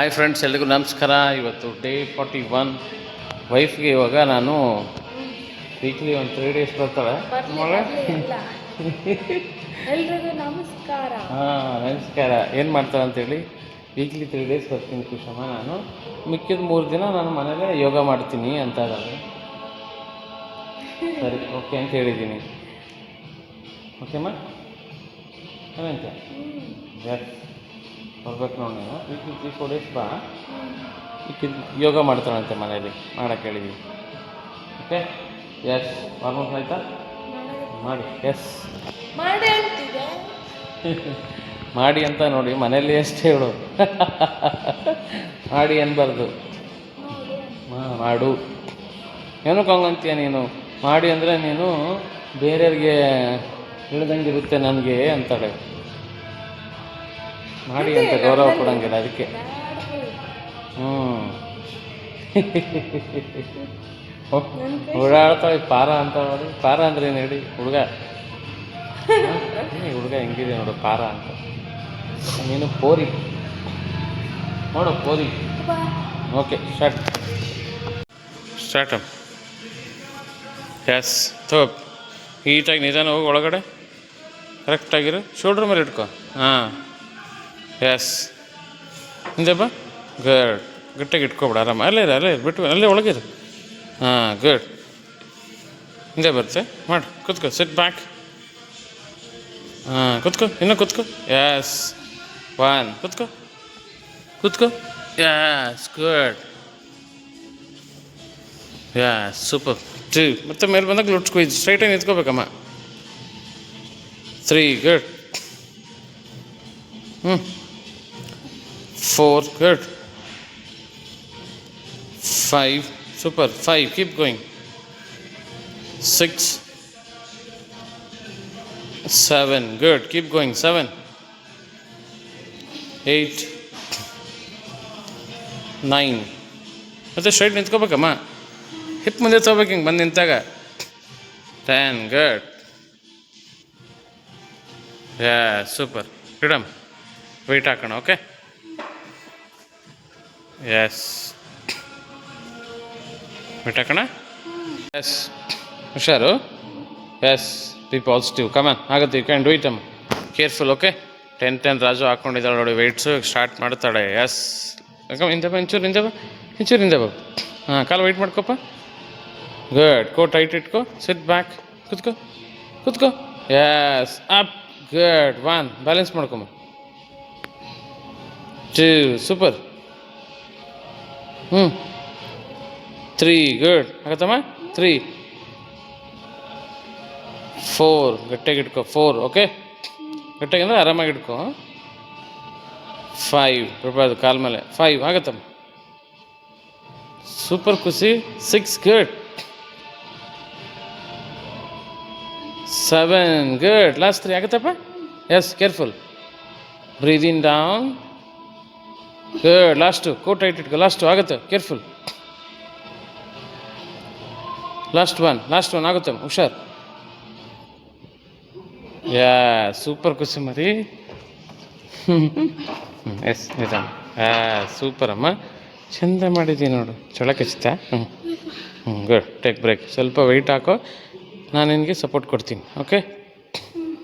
Hi friends ಎಲ್ರಿಗೂ ನಮಸ್ಕಾರ. ಇವತ್ತು ಡೇ ಫಾರ್ಟಿ ಒನ್ ವೈಫ್ಗೆ ಇವಾಗ ನಾನು ವೀಕ್ಲಿ ಒಂದು ತ್ರೀ ಡೇಸ್ ಬರ್ತಾಳೆ ಎಲ್ರಿಗೂ ನಮಸ್ಕಾರ. ಹಾಂ ನಮಸ್ಕಾರ. ಏನು ಮಾಡ್ತಾಳೆ ಅಂತೇಳಿ ವೀಕ್ಲಿ ತ್ರೀ ಡೇಸ್ ಬರ್ತೀನಿ ಕುಶಮ್ಮ ನಾನು. ಮಿಕ್ಕಿದ ಮೂರು ದಿನ ನಾನು ಮನೇಲೆ ಯೋಗ ಮಾಡ್ತೀನಿ ಅಂತ ಇದ್ದಾಳೆ ಸರಿ ಓಕೆ ಅಂತ ಹೇಳಿದ್ದೀನಿ. ಓಕೆಮ್ಮ ಏನಂತ? ಎಸ್ ಬರ್ಬೇಕು ನೋಡಿ ನೀನು. ವೀಕ್ಲಿ ತ್ರೀ ಫೋರ್ ಡೇಸ್ ಬಾ. ಈಗ ಯೋಗ ಮಾಡ್ತಾಳಂತೆ ಮನೆಯಲ್ಲಿ. ಮಾಡೋಕ್ಕೆ ಹೇಳಿದ್ವಿ. ಓಕೆ ಎಸ್ ವಾರ್ಮಪ್ ಆಯಿತಾ? ಮಾಡಿ. ಎಸ್ ಮಾಡಿ ಅಂತ ನೋಡಿ ಮನೆಯಲ್ಲಿ ಎಷ್ಟು ಹೇಳು. ಮಾಡಿ ಅನ್ಬಾರ್ದು. ಮಾಡು. ಏನು ಕಂಗಂತೀಯ ನೀನು? ಮಾಡಿ ಅಂದರೆ ನೀನು ಬೇರೆಯವ್ರಿಗೆ ಹೇಳ್ದಂಗಿರುತ್ತೆ ನನಗೆ ಅಂತಾಳೆ. ಮಾಡಿ ಅಂತ ಗೌರವ ಕೊಡಂಗಿಲ್ಲ ಅದಕ್ಕೆ. ಹ್ಞೂ ಓಡಾಡ್ತಾಳೆ ಪಾರ ಅಂತ ನೋಡಿ. ಪಾರ ಅಂದ್ರೆ ಏನು ಹೇಳಿ? ಹುಡುಗ. ಹುಡುಗ ಹೆಂಗಿದೆ ನೋಡು ಪಾರ ಅಂತ. ನೀನು ಪೋರಿ. ನೋಡು ಪೋರಿ. Okay start. ಸ್ಟಾರ್ಟ್. ಎಸ್ ಥೋಪ್ ಈಟಾಗಿ ನಿಧಾನ ಹೋಗಿ ಒಳಗಡೆ. ಕರೆಕ್ಟಾಗಿರು ಶೋಲ್ಡ್ರ್ ಮೇಲೆ ಇಟ್ಕೋ. ಹಾಂ. ಎಸ್ ಹಿಂದೆ ಬಾ. ಗಡ್ ಗಟ್ಟಿಗೆ ಇಟ್ಕೊಬೇಡ, ಆರಾಮ. ಅಲ್ಲೇ ಇರು, ಅಲ್ಲೇ ಬಿಟ್ಟು ಅಲ್ಲೇ ಒಳಗಿರು ಹಾಂ ಗುಡ್ ಹಿಂದೆ ಬರುತ್ತೆ. ಮಾಡು, ಕೂತ್ಕೋ ಸಿಟ್ ಬ್ಯಾಕ್ ಹಾಂ, ಕೂತ್ಕೋ, ಇನ್ನೂ ಕೂತ್ಕೋ. ಎಸ್ ಒನ್ ಕೂತ್ಕೋ. ಕೂತ್ಕೋ. Yes good yes super two ಮತ್ತೆ ಮೇಲೆ ಬಂದಾಗ ಲುಟ್ಸ್ಕೊ ಇದು ಸ್ಟ್ರೈಟಾಗಿ ನಿಂತ್ಕೋಬೇಕಮ್ಮ. ತ್ರೀ ಗುಡ್ ಹ್ಞೂ four good five super five keep going six seven. Good. Keep going. Seven. Eight. Nine. ಮತ್ತೆ ಸ್ಟ್ರೈಟ್ ನಿಂತ್ಕೋಬೇಕಮ್ಮ? ಹಿಪ್ ಮುಂದೆ ತೊಗೋಬೇಕು, ಹಿಂಗೆ ಬಂದು ನಿಂತಾಗ. Ten good yeah super freedom weight ಹಾಕೋಣ ಓಕೆ ಎಸ್ ವೆಯ್ಟ್ ಹಾಕೋಣ ಎಸ್ ಹುಷಾರು yes be positive come on ಆಗುತ್ತೆ ಯು ಕ್ಯಾನ್ ಡೂ ಇಟ್ ಅಮ್ಮ careful okay ten ten Raju ಹಾಕ್ಕೊಂಡಿದ್ದಾಳೆ ನೋಡಿ ವೆಯ್ಟ್ಸು ಸ್ಟಾರ್ಟ್ ಮಾಡ್ತಾಳೆ ಎಸ್ ಯಾಕಮ್ಮ ಹಿಂದೆ ಬಾ ಇಂಚೂರು ಹಿಂದೆ ಬಾ ಇಂಚೂರು ಹಿಂದೆ ಬಾ ಹಾಂ ಕಾಲು ವೆಯ್ಟ್ ಮಾಡ್ಕೊಪ್ಪ ಗುಡ್ ಕೋ ಟೈಟ್ ಇಟ್ಕೋ ಸಿಟ್ ಬ್ಯಾಕ್ ಕುತ್ಕೋ ಕುತ್ಕೋ yes up good one balance ಮಾಡ್ಕೊಮ್ಮ two super ಹ್ಞೂ ತ್ರೀ ಗುಡ್ ಆಗತ್ತಮ್ಮ ತ್ರೀ ಫೋರ್ ಗಟ್ಟಿಯಾಗಿ ಇಟ್ಕೋ ಫೋರ್ ಓಕೆ ಗಟ್ಟಿಯಾಗಿ ಅಂದರೆ ಆರಾಮಾಗಿ ಇಟ್ಕೋ ಫೈವ್ ಬಿಡ್ಬಾರ್ದು ಕಾಲ ಮೇಲೆ five ಆಗತ್ತಮ್ಮ super Khushi six good seven good last three ಆಗತ್ತಪ್ಪ yes careful breathe in down good last coat ಐಟ್ ಇಟ್ಕೊ. ಲಾಸ್ಟು ಆಗುತ್ತೆ. Careful last one last one ಆಗುತ್ತೆ. ಹುಷಾರ್. ಯಾ ಸೂಪರ್ ಖುಷಿ ಮರಿ. ಎಸ್ ನಿಧಾನ. ಯಾ ಸೂಪರ್ ಅಮ್ಮ. ಚಂದ ಮಾಡಿದ್ದೀನಿ ನೋಡು. ಚೊಳ ಕಚ್ತಾ ಹ್ಞೂ ಹ್ಞೂ ಗುಡ್ ಟೇಕ್ ಬ್ರೇಕ್ ಸ್ವಲ್ಪ ವೆಯ್ಟ್ ಹಾಕೋ. ನಾನು ನಿನಗೆ ಸಪೋರ್ಟ್ ಕೊಡ್ತೀನಿ. ಓಕೆ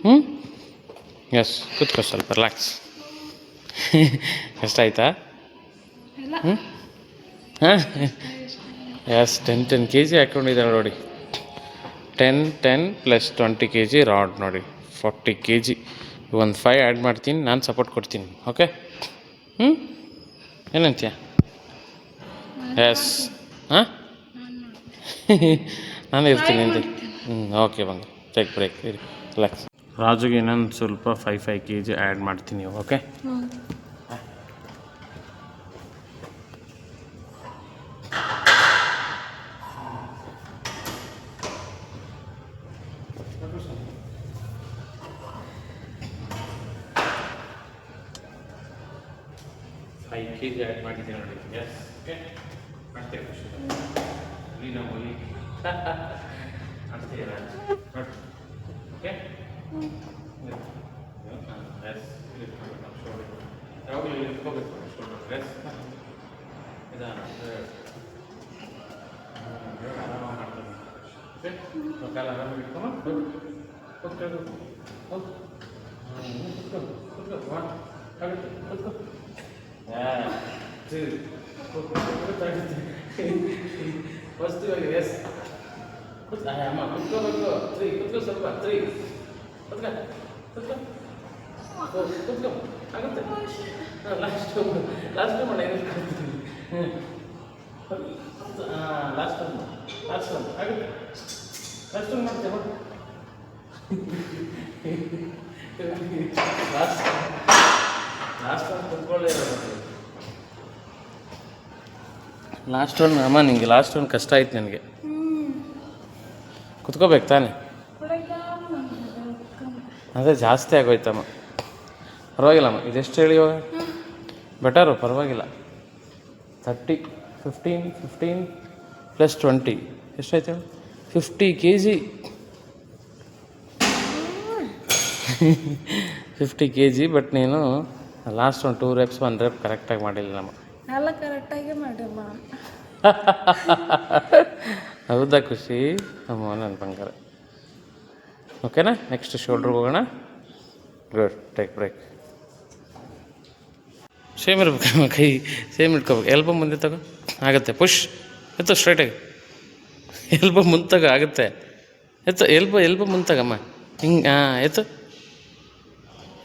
ಹ್ಞೂ ಎಸ್ ಕೂತ್ಕೋ ಸ್ವಲ್ಪ. ರಿಲ್ಯಾಕ್ಸ್ ಎಷ್ಟಾಯ್ತಾ ಆಯ್ತಾ? ಹಾಂ? Yes ten ten K G ಹಾಕ್ಕೊಂಡಿದ್ದಾಳೆ ನೋಡಿ. Ten ten plus twenty K G rod ನೋಡಿ. ಫಾರ್ಟಿ ಕೆ ಜಿ ಒಂದು ಫೈವ್ ಆ್ಯಡ್ ಮಾಡ್ತೀನಿ ನಾನು ಸಪೋರ್ಟ್ ಕೊಡ್ತೀನಿ. ಓಕೆ ಹ್ಞೂ ಏನಂತೀಯ? ಎಸ್ ಹಾಂ? ನಾನು ಇರ್ತೀನಿ ಹ್ಞೂ ಓಕೆ ಬಂಗ ಟೇಕ್ ಬ್ರೇಕ್ ಇರಿ. ರಿಲ್ಯಾಕ್ಸ್ ರಾಜುಗೆ ಇನ್ನೊಂದು ಸ್ವಲ್ಪ five five K G add ಮಾಡ್ತೀನಿ ಓಕೆ ಮಾಡಿದ್ದೀನಿ ನೋಡಿ. ಎಸ್ ಓಕೆ ಮಾಡ್ತೇವೆ ನೀನು ಹೋಗಿ. ಎಸ್ ಯಾವಾಗಲೂ ಇಟ್ಕೋಬೇಕು Yes. ನಿಧಾನ. Good. ಹ್ಮ್, good. ಆರಾಮಾಗಿ ಮಾಡ್ತಾನೆ. Okay? ಸೊ ಕಾಲು ಆರಾಮಾಗಿ ಇಟ್ಕೊಂಡು ಹೋಗು. ಕೂತ್ಕೊಳ್ಳು. ಆಗುತ್ತೆ. ಆಗುತ್ತೆ last time last time last time ಆಗುತ್ತೆ ಲಾಸ್ಟ್ ಟೈಮ್ ಮಾಡ್ತೇವೆ ಮಾಡಿ ಲಾಸ್ಟ್ ಲಾಸ್ಟ್ ಟೈಮ್ ಕುತ್ಕೊಳ್ಳೇ ಲಾಸ್ಟ್ ಒನ್ ಅಮ್ಮ ನಿಂಗೆ ಲಾಸ್ಟ್ ಒಂದು ಕಷ್ಟ ಆಯ್ತು ನನಗೆ ಕುತ್ಕೋಬೇಕು ತಾನೆ ಅದೇ ಜಾಸ್ತಿ ಆಗೋಯ್ತಮ್ಮ. ಪರವಾಗಿಲ್ಲಮ್ಮ ಇದೆಷ್ಟು ಹೇಳಿ ಇವಾಗ? ಬೆಟರು ಪರವಾಗಿಲ್ಲ. Thirty fifteen fifteen plus twenty ಎಷ್ಟಾಯ್ತು fifty K G fifty K G but ನೀನು ಲಾಸ್ಟ್ ಒಂದು ಟೂ ರೆಪ್ಸ್ ಒನ್ ರೆಪ್ ಕರೆಕ್ಟಾಗಿ ಮಾಡಿಲ್ಲ ನಮ್ಮ. ಎಲ್ಲ ಕರೆಕ್ಟಾಗಿ ಮಾಡಮ್ಮ ಹೌದಾ ಖುಷಿ? ನಮ್ಮ ನನ್ನ ಬಂಗಾರ. ಓಕೆನಾ ನೆಕ್ಸ್ಟ್ ಶೋಲ್ಡ್ರಿಗೆ ಹೋಗೋಣ. ಗುಡ್ ಟೇಕ್ ಬ್ರೇಕ್ ಸೇಮ್ ಇರ್ಬೇಕು ಕೈ ಸೇಮ್ ಇಟ್ಕೋಬೇಕು. ಎಲ್ಬೋ ಮುಂದೆ ತಗೋ. ಆಗುತ್ತೆ. ಪುಷ್ ಎತ್ತು ಸ್ಟ್ರೈಟಾಗಿ ಎಲ್ಬೋ ಮುಂದೆ ತಗೋ ಆಗುತ್ತೆ. ಎತ್ತು ಎಲ್ಬೋ ಎಲ್ಬೋ ಮುಂದೆ ತಗಮ್ಮ ಹಿಂಗೆ ಹಾಂ ಎತ್ತು.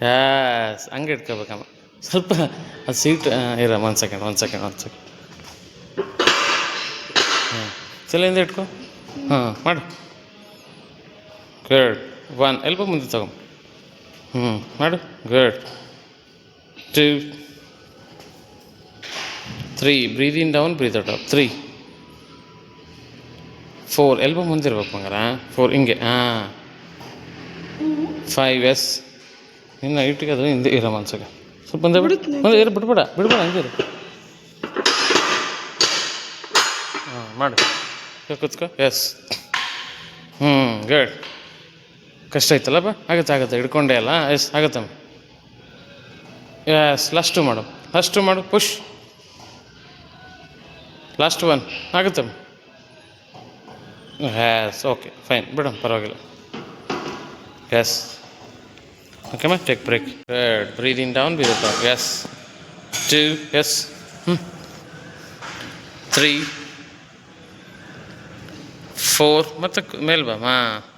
ಯಾಸ್ ಹಂಗೆ ಇಟ್ಕೋಬೇಕಮ್ಮ. ಸ್ವಲ್ಪ ಅದು ಸೀಟ್ ಇರ ಒಂದು ಸೆಕೆಂಡ್ ಒಂದು ಸೆಕೆಂಡ್ ಒಂದು ಸೆಕೆಂಡ್ ಹಾಂ ಚಲಿಂದ ಇಟ್ಕೋ. ಹಾಂ ಮಾಡು. ಗುಡ್ ಒನ್ ಎಲ್ಬೋ ಮುಂದೆ ತಗೊ. ಹ್ಞೂ ಮಾಡು. Good two three breathe in down breath out three four elbow ಮುಂದೆ ಇರ್ಬೇಕು ಮಗರ ಫೋರ್ ಹಿಂಗೆ. ಹಾಂ. ಫೈವ್ ಎಸ್ ಇನ್ನು ಇಟ್ಟಿಗೆ ಅದು ಹಿಂದೆ ಇರೋ ಮನ್ಸಾಗ. ಸ್ವಲ್ಪ ಮುಂದೆ ಬಿಡು. ಮುಂದೆ ಇರು ಬಿಡ್ಬೇಡ. ಬಿಡ್ಬೇಡ ಹಂಗೆ ಹಾಂ ಮಾಡು. ಕೂತ್ಕೋ. ಎಸ್ ಹ್ಞೂ ಗುಡ್ ಕಷ್ಟ ಆಯ್ತಲ್ಲಪ್ಪ ಆಗುತ್ತೆ ಆಗುತ್ತೆ. ಹಿಡ್ಕೊಂಡೆ ಅಲ್ಲ? ಎಸ್ ಆಗುತ್ತಮ್ಮ ಎಸ್ ಲಾಸ್ಟು ಮಾಡು. ಲಾಸ್ಟು ಮಾಡು. ಪುಷ್ ಲಾಸ್ಟ್ ಒನ್ ಆಗುತ್ತಮ್ಮ ಎಸ್ ಓಕೆ ಫೈನ್ ಬಿಡಮ್ಮ ಪರವಾಗಿಲ್ಲ. Yes okay ma'am take break breathing down breathe yes two yes ಹ್ಞೂ ತ್ರೀ ಫೋರ್ ಮತ್ತು ಮೇಲ್ ಬಾ. ಹಾಂ.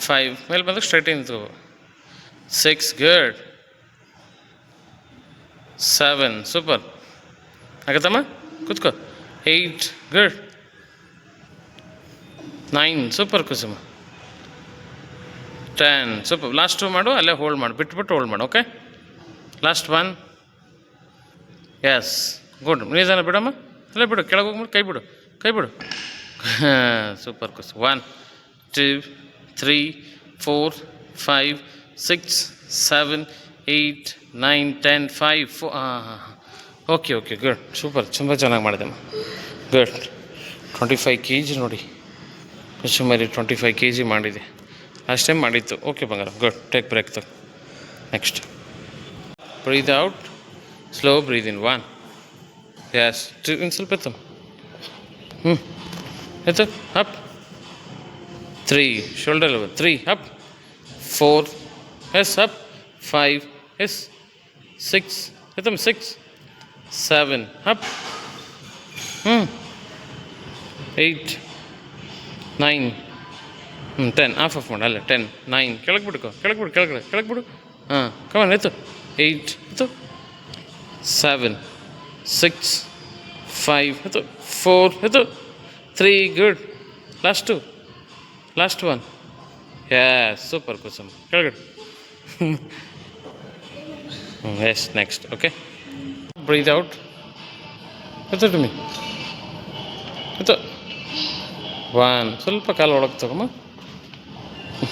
ಫೈವ್ ಮೇಲೆ ಬಂದಾಗ ಸ್ಟ್ರೈಟ್ ನಿಂತ್ಕೋ ಸಿಕ್ಸ್ ಗುಡ್ ಸೆವೆನ್ ಸೂಪರ್ ಆಗತ್ತಮ್ಮ ಕೂತ್ಕೋ eight good nine super Kusuma ten super last ಮಾಡು ಅಲ್ಲೇ ಹೋಲ್ಡ್ ಮಾಡು ಬಿಟ್ಬಿಟ್ಟು ಹೋಲ್ಡ್ ಮಾಡು okay last one yes good ನಿಧಾನ ಬಿಡಮ್ಮ ಅಲ್ಲೇ ಬಿಡು ಕೆಳಗೆ ಹೋಗ್ಬಿಟ್ಟು ಕೈ ಬಿಡು ಕೈ ಬಿಡು super ಕುಸ್ one two three four five six seven eight nine ten five ಫೋ ಓಕೆ ಓಕೆ ಗುಡ್ ಸೂಪರ್ ತುಂಬ ಚೆನ್ನಾಗಿ ಮಾಡಿದೆಮ್ಮ good twenty five K G ನೋಡಿ. ಸುಮಾರು ಟ್ವೆಂಟಿ ಫೈವ್ ಕೆ ಜಿ ಮಾಡಿದೆ. ಲಾಸ್ಟ್ ಟೈಮ್ ಮಾಡಿತ್ತು. ಓಕೆ ಬಂಗಾರ ಗುಡ್ ಟೇಕ್ ಬ್ರೇಕ್ ತಗೋ. Next breathe out slow breathe in one yes ಇನ್ನು ಸ್ವಲ್ಪ ಎತ್ತು ಹ್ಞೂ ಎತ್ತು up three shoulder level three up four yes up five yes six ಎತ್ತಮ್ಮ six seven up ಹ್ಞೂ ಏಯ್ಟ್ ನೈನ್ ಹ್ಞೂ ಟೆನ್ ಆಫ್ ಆಫ್ ಮಾಡು ಅಲ್ಲ ಟೆನ್ ನೈನ್ ಕೆಳಗೆ ಬಿಡ್ಕೊ ಕೆಳಗೆ ಬಿಡು ಕೆಳಗಡೆ ಕೆಳಗೆ ಬಿಡು ಹಾಂ ಕಮಾನ್ ಎತ್ತು ಏಯ್ಟ್ ಎತ್ತು ಸೆವೆನ್ ಸಿಕ್ಸ್ ಫೈವ್ ಎತ್ತು ಫೋರ್ ಎತ್ತು three good last last one yeah super Kusum ಕೆಳಗಡೆ yes next okay breath out ಗೊತ್ತು ಟು ಮೀ ಎತ್ತು ಒನ್ ಸ್ವಲ್ಪ ಕಾಲು ಒಳಗೆ ತಗೊಮ್ಮ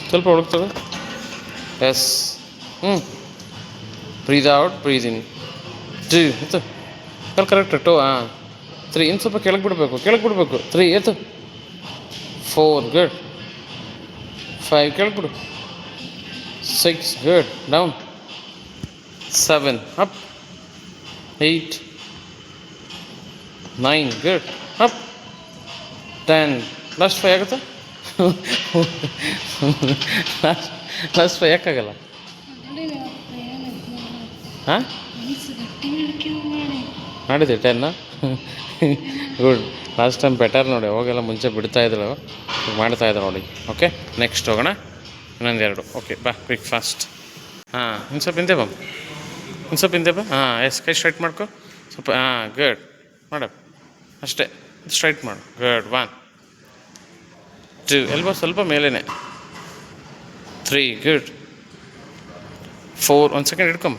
ಸ್ವಲ್ಪ ಒಳಗೆ ತಗೋ. ಎಸ್ ಹ್ಞೂ breathe out breathe in two ಎತ್ತು ಕಾಲು ಕರೆಕ್ಟ್ ಟು ಹಾಂ. ತ್ರೀ ಇನ್ನು ಸ್ವಲ್ಪ ಕೆಳಗೆ ಬಿಡಬೇಕು. ಕೆಳಗೆ ಬಿಡಬೇಕು. ತ್ರೀ ಎತ್ತು ಫೋರ್ ಗುಡ್ ಫೈವ್ ಕೇಳ್ಬಿಡು. ಬಿಡು six good down seven up eight nine good up ten last five ಆಗುತ್ತೆ ಲಾಸ್ಟ್ ಲಾಸ್ಟ್ ಫೈ ಯಾಕಾಗಲ್ಲ ಹಾಂ? ಮಾಡಿದೆ ಟೆನ್ನ ಗುಡ್ ಲಾಸ್ಟ್ ಟೈಮ್ ಬೆಟರ್ ನೋಡಿ, ಅವಾಗೆಲ್ಲ ಮುಂಚೆ ಬಿಡ್ತಾ ಇದ್ರು ಮಾಡ್ತಾ ಇದ್ರು ನೋಡಿ. ಓಕೆ ನೆಕ್ಸ್ಟ್ ಹೋಗೋಣ. ಇನ್ನೊಂದು ಎರಡು. ಓಕೆ ಬಾ ಕ್ವಿಕ್ ಫಾಸ್ಟ್ ಹಾಂ ಇನ್ನು ಸ್ವಲ್ಪ ಹಿಂದೆ ಬಾ. ಇನ್ನು ಸ್ವಲ್ಪ ಹಿಂದೆ ಬಾ. ಹಾಂ ಎಸ್ ಕೈ ಸ್ಟ್ರೈಟ್ ಮಾಡ್ಕೊ. ಸ್ವಲ್ಪ, ಹಾಂ ಗುಡ್ ಮಾಡಪ್ಪ ಅಷ್ಟೇ. ಸ್ಟ್ರೈಟ್ ಮಾಡು. ಗುಡ್ ಒನ್ ಟು ಎಲ್ಬೋ ಸ್ವಲ್ಪ ಮೇಲೇ ತ್ರೀ ಗುಡ್ ಫೋರ್ ಒಂದು ಸೆಕೆಂಡ್ ಹಿಡ್ಕೊಂಬ.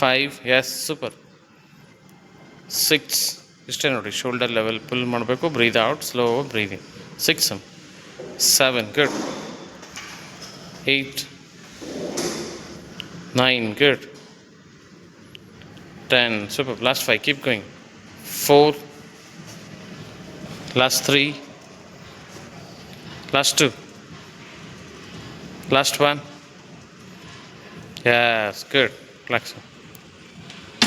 ಫೈವ್ ಎಸ್ ಸೂಪರ್ ಸಿಕ್ಸ್ ಇಷ್ಟೇ ನೋಡಿ ಶೋಲ್ಡರ್ ಲೆವೆಲ್ ಫುಲ್ ಮಾಡಬೇಕು breathe out slow breathing six seven good eight nine good ten super last five keep going four last three last two last one yes good LOX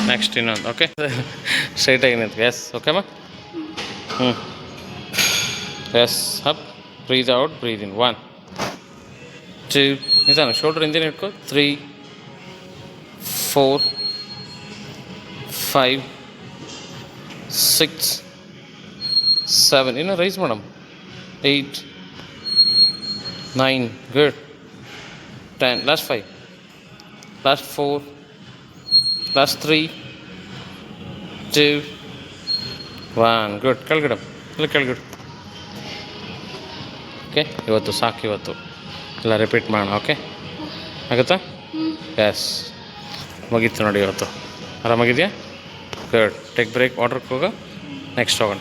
next ಇನ್ನೊಂದು okay ಸ್ಟ್ರೈಟಾಗಿ ನಿಂತು yes ಓಕೆಮ್ಮ ಹ್ಞೂ yes up breathe out breathe in one two ನಿಧಾನ shoulder ಹಿಂದಿನ ಇಟ್ಕೋ three four five six seven ಇನ್ನೂ raise madam eight nine good ten last five last four last three two one good ಕೆಳಗಡೆ ಇಲ್ಲ ಕೆಳಗಡೆ ಓಕೆ ಇವತ್ತು ಸಾಕು ಇವತ್ತು. ಎಲ್ಲ ರಿಪೀಟ್ ಮಾಡೋಣ ಓಕೆ ಆಗುತ್ತಾ? ಎಸ್ ಮುಗೀತು ನೋಡಿ ಇವತ್ತು. ಆರಾಮಾಗಿದೆಯಾ ಗುಡ್ ಟೇಕ್ ಬ್ರೇಕ್ ವಾಟ್ರಿಗೆ ಹೋಗೋ ನೆಕ್ಸ್ಟ್ ಹೋಗೋಣ.